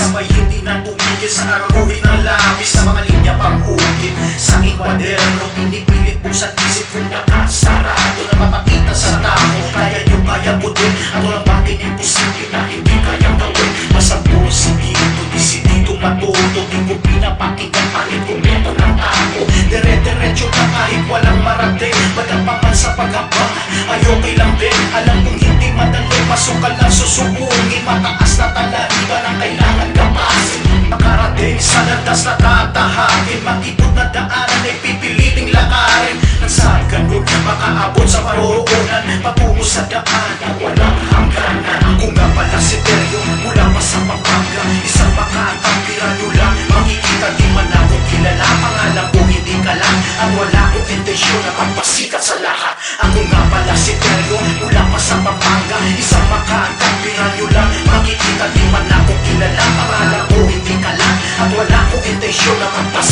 Sabay hindi na tumigil sa araw-uwi ng labis Sa mga linya pang-ugit Sa aking kwaderno Pinipilit ko sa isip kong nakasarado Na mapakita sa tao. Kaya yung kaya ko din At walang bakit imposible na hindi kaya gawin. Masabi ko si Dito Di si Dito matuto Di ko pinapakita Palit ko meto ng tao. Dire-diretso na kahit walang marating Matapapan sa paghaba. Ayokay lang din Alam kong hindi madali. Pasok ka lang susubungin Mataas daanan ay pipiliting lakarin Nang saan ganun makaabot sa paroonan Patungo sa daan na walang hangganan Ako nga pala si Teryo mula pa sa Pampanga Isang makatang piranyo lang Makikita di man ako kilala Pangalan ko hindi ka lang At wala akong intensyon na magpasikat sa lahat Ako nga pala si Teryo mula pa sa Pampanga Isang makatang piranyo lang Makikita di man ako kilala Pangalan ko hindi ka lang At wala akong intensyon na magpasikat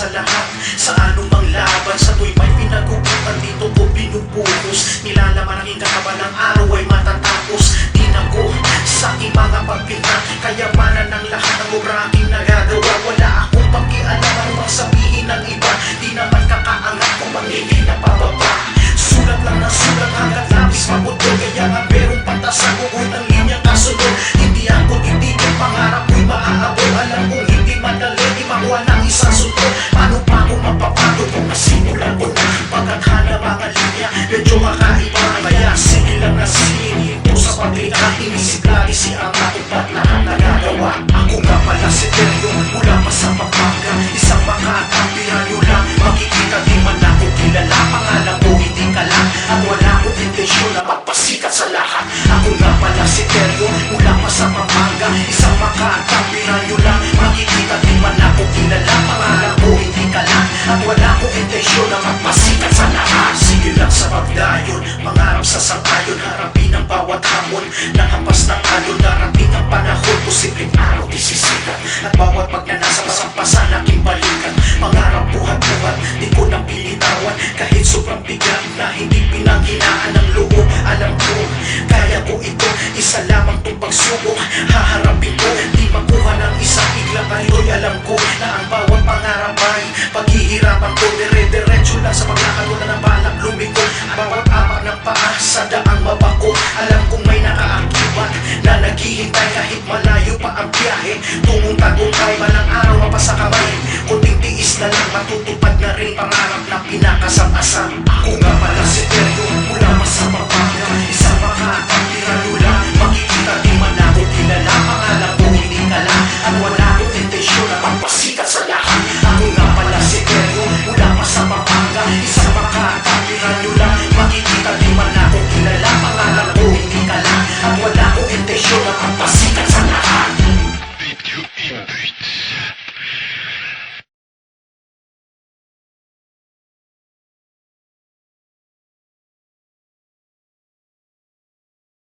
sa lahat. Sa anumang laban Sa tuwing may pinagugutan. Dito ko binubuhos. Nilalaman ang ikakaba ng araw ay matatapos. Di na ko sa aking mga Kayamanan ng lahat ng obra magpasikat sa lahat Ako nga pala si Teryo, mula pa sa Pampanga. Isang makakapirano lang, makikita di man ako kilala. Pangalan ko hindi ka lang, at wala akong intensyon na magpasikat sa lahat. Sige lang sa pagdayon, mangarap sa sangayon. Harapin ang bawat hamon, nahampas ng alon. Darating ang panahon, posibleng araw di sisikat At bawat pinanghinaan ng loob. Alam ko, kaya ko ito, isa lamang tong pagsubok. Haharapin ko, di makuha ng isang iglang Ngayon alam ko na ang bawat pangarap ay Paghihirapan ko, dire-diretso lang sa paglakad Wala na balak lumiko. Bawat apak ng paa sa daang mabako. Alam kong may nakaakibat Na naghihintay kahit malayo pa ang biyahe. Tungong tagumpay, malang araw mapasa kamay Kunting tiis na lang matutupad na rin Pangarap na pinakasam-asam yo la fantasía.